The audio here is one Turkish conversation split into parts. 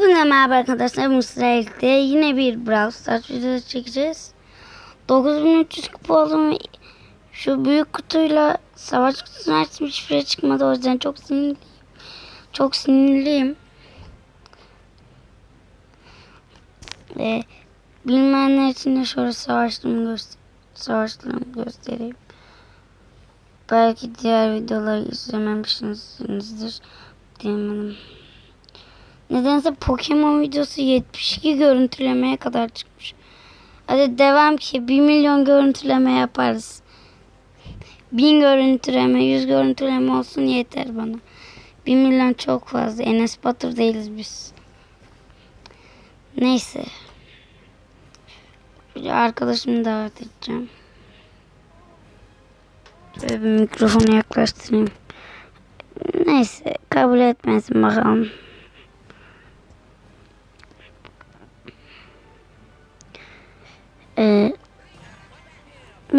Hepinize merhaba arkadaşlar. Mısır'da yine bir Brawl Stars videosu çekeceğiz. 9300 kupa ve Şu büyük kutuyla savaş kutusunu açtım. Hiçbir çıkmadı. O yüzden çok sinirliyim. Çok sinirliyim. Ve bilmeyenler için de şöyle savaşlarımı, göster savaşlarımı göstereyim. Belki diğer videoları izlememişsinizdir. Diyemedim. Nedense Pokemon videosu 72 görüntülemeye kadar çıkmış. Hadi devam ki 1 milyon görüntüleme yaparız. 1000 görüntüleme, 100 görüntüleme olsun yeter bana. 1 milyon çok fazla. Enes Batur değiliz biz. Neyse. Arkadaşımı davet edeceğim. Şöyle bir mikrofonu yaklaştırayım. Neyse kabul etmesin bakalım.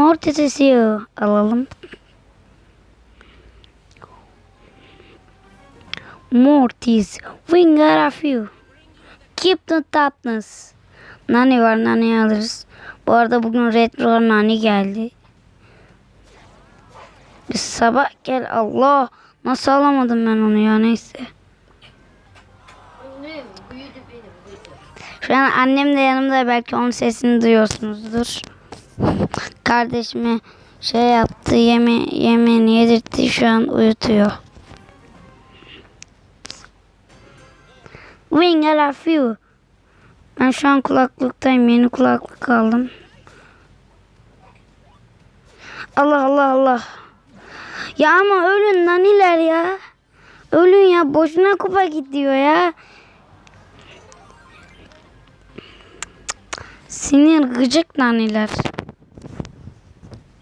Mortis'i alalım. Mortis, got a few. Keep the toughness. Nani var, Nani alırız. Bu arada bugün retro Nani geldi. Biz sabah gel Allah. Nasıl alamadım ben onu ya neyse. Şu an annem de yanımda belki onun sesini duyuyorsunuzdur. Kardeşime şey yaptı yeme yemeğini yedirtti şu an uyutuyor. Wing I love you. Ben şu an kulaklıktayım. Yeni kulaklık aldım. Allah Allah Allah. Ya ama ölün naniler ya. Ölün ya. Boşuna kupa gidiyor ya. Sinir gıcık naniler.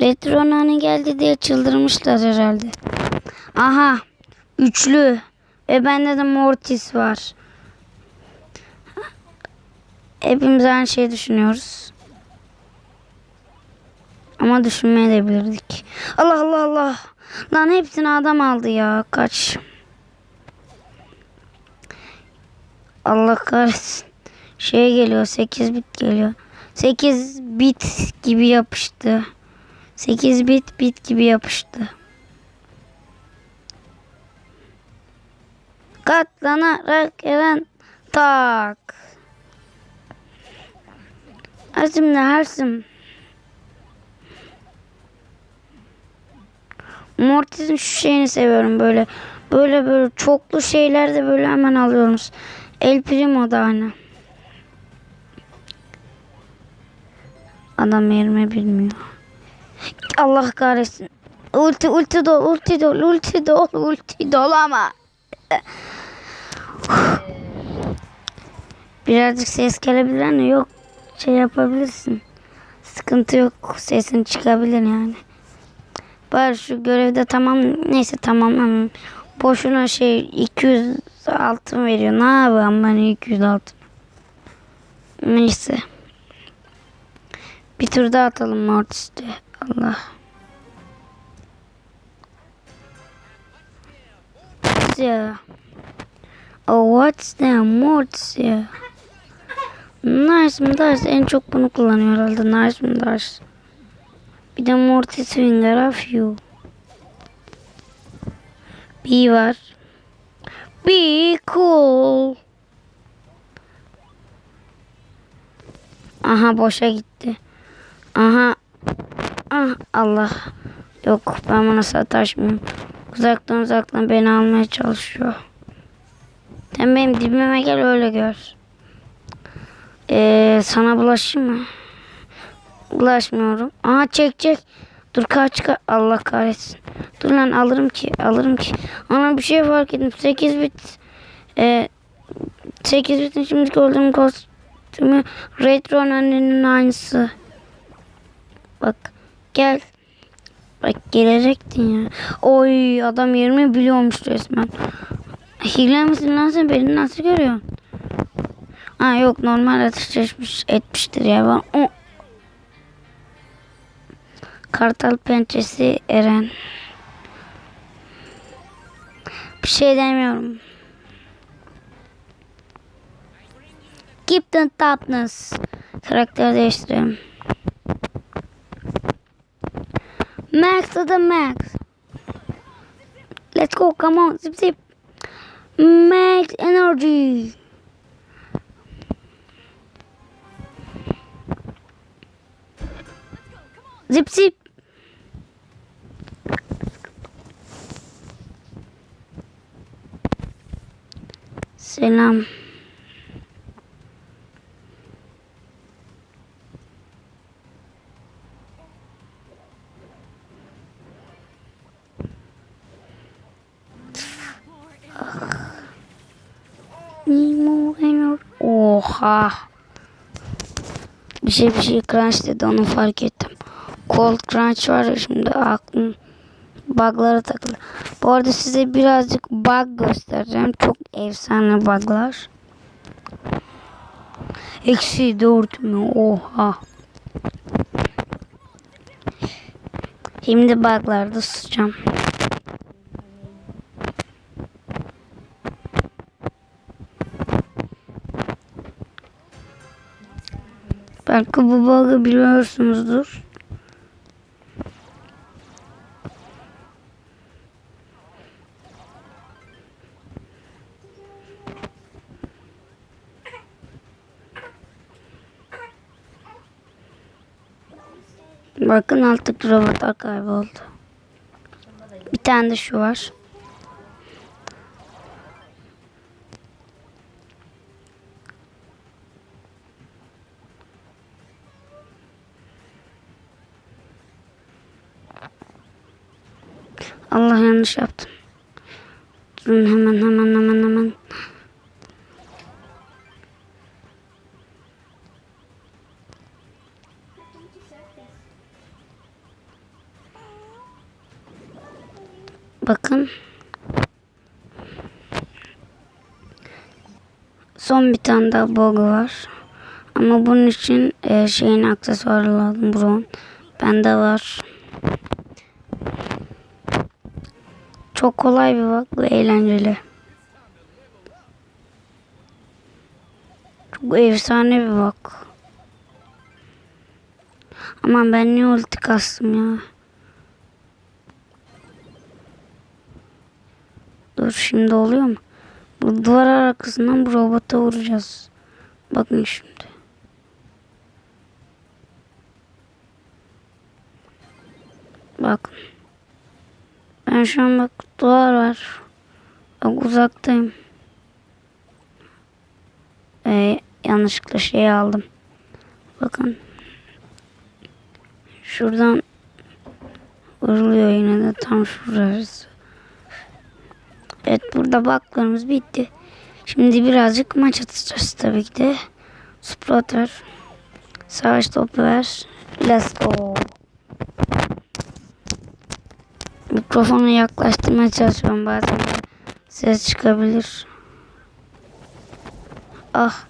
Retro nani geldi diye çıldırmışlar herhalde. Aha. Üçlü. Ve bende de Mortis var. Hepimiz aynı şeyi düşünüyoruz. Ama düşünmeye de bilirdik. Allah Allah Allah. Lan hepsini adam aldı ya. Kaç. Allah kahretsin. Şey geliyor 8 bit geliyor. 8 bit gibi yapıştı. 8 bit bit gibi yapıştı. Katlanarak gelen tak. Azim ne Hasim. Mortis'in şu şeyini seviyorum böyle. Böyle böyle çoklu şeylerde böyle hemen alıyoruz. El Primo da aynı. Adam yerime bilmiyor. Allah kahretsin. Ulti ulti dol ulti dol ulti dol ulti dol ama. Birazcık ses gelebilir mi? Yok. Şey yapabilirsin. Sıkıntı yok. Sesin çıkabilir yani. Bari şu görevde tamam. Neyse tamam. Boşuna şey 200 altın veriyor. Ne yapayım ben 200 altın. Neyse. Bir tur daha atalım Mortis'te. Allah. Yeah. Oh what's that Mortis ya? Nice Nice en çok bunu kullanıyor herhalde. Nice Nice. Bir de Mortis Finger a few. B var. Be cool. Aha boşa gitti. Aha. Ah Allah. Yok ben buna sataşmıyorum. Uzaktan uzaktan beni almaya çalışıyor. Sen benim dibime gel öyle gör. Ee, sana bulaşayım mı? Bulaşmıyorum. Aha çek çek. Dur kaç kaç. Allah kahretsin. Dur lan alırım ki. Alırım ki. Ana bir şey fark ettim. 8 bit. Ee, 8 bitin şimdiki olduğum kostümü retro annenin aynısı. Bak gel. Bak gelecektin ya. Oy adam yerimi biliyormuş resmen. Hile misin lan sen beni nasıl görüyorsun? Ha yok normal atış etmiş, etmiştir ya ben. O... Kartal pençesi Eren. Bir şey demiyorum. Skip the toughness. Karakter değiştirelim. Max to the max. Let's go. Come on. Zip zip. Max energy. Zip zip. Oha. Bir şey bir şey crunch dedi onu fark ettim. Cold crunch var ya şimdi aklım bug'lara takıldı. Bu arada size birazcık bug göstereceğim. Çok efsane bug'lar. Eksi dört mü? Oha. Şimdi bug'larda susacağım. Belki bu bug'ı biliyorsunuzdur. Bakın alttaki robotlar kayboldu. Bir tane de şu var. Allah yanlış yaptım. Durun hemen hemen hemen hemen. Bakın. Son bir tane daha bug var. Ama bunun için e, şeyin aksesuarı lazım. Bron. Bende var. Çok kolay bir bug ve eğlenceli. Çok efsane bir bug. Aman ben niye ulti kastım ya. Dur şimdi oluyor mu? Bu duvar arkasından bu robota vuracağız. Bakın şimdi. Bakın. Ben şu an bak duvar var. Bak uzaktayım. Ee, yanlışlıkla şey aldım. Bakın. Şuradan vuruluyor yine de tam şurası. Evet burada baklarımız bitti. Şimdi birazcık maç atacağız tabii ki de. Sprotter. Savaş topu ver. Let's go. Mikrofonu yaklaştırmaya çalışıyorum bazen. Ses çıkabilir. Ah.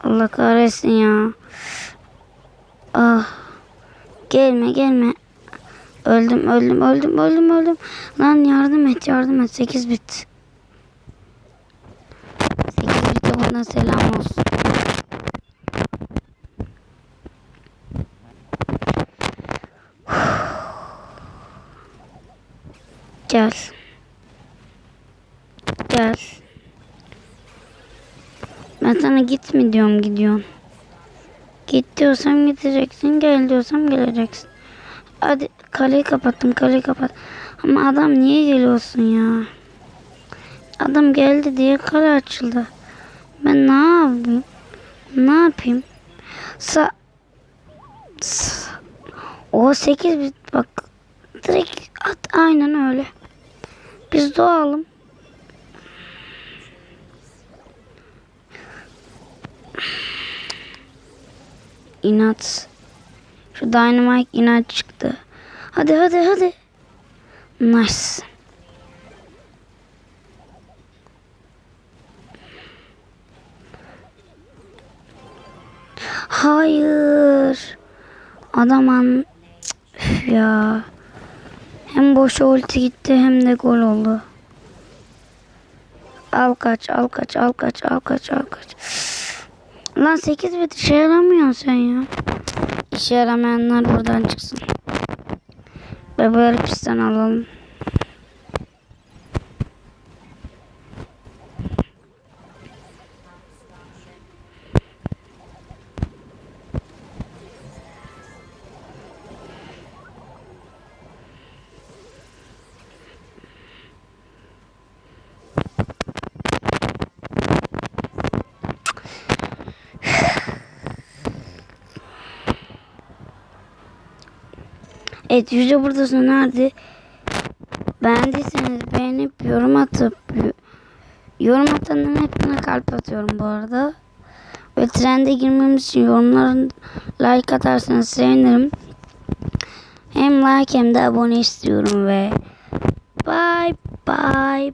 Allah kahretsin ya. Ah. Gelme gelme. Öldüm öldüm öldüm öldüm öldüm. Lan yardım et yardım et. 8 bit. 8 bite buradan selam olsun. Gel. Gel. Ben sana git mi diyorum gidiyorsun. Git diyorsam gideceksin. Gel diyorsam geleceksin. Hadi kaleyi kapattım kaleyi kapat. Ama adam niye geliyorsun ya? Adam geldi diye kale açıldı. Ben ne yapayım? Ne yapayım? Sa, Sa o 8 bit bak. Direkt at aynen öyle. Biz doğalım. İnat. Şu Dynamite inat çıktı. Hadi hadi hadi. Nice. Hayır. Adam an... Üf ya. Hem boşa ulti gitti hem de gol oldu. Al kaç, al kaç, al kaç, al kaç, al kaç. Lan 8 bit işe yaramıyorsun sen ya. İşe yaramayanlar buradan çıksın. Bebeleri pistten alalım. Evet video burada sona. Beğendiyseniz beğenip yorum atıp yorum atanların hepsine kalp atıyorum bu arada. Ve trende girmemiz için yorumların like atarsanız sevinirim. Hem like hem de abone istiyorum ve bye bye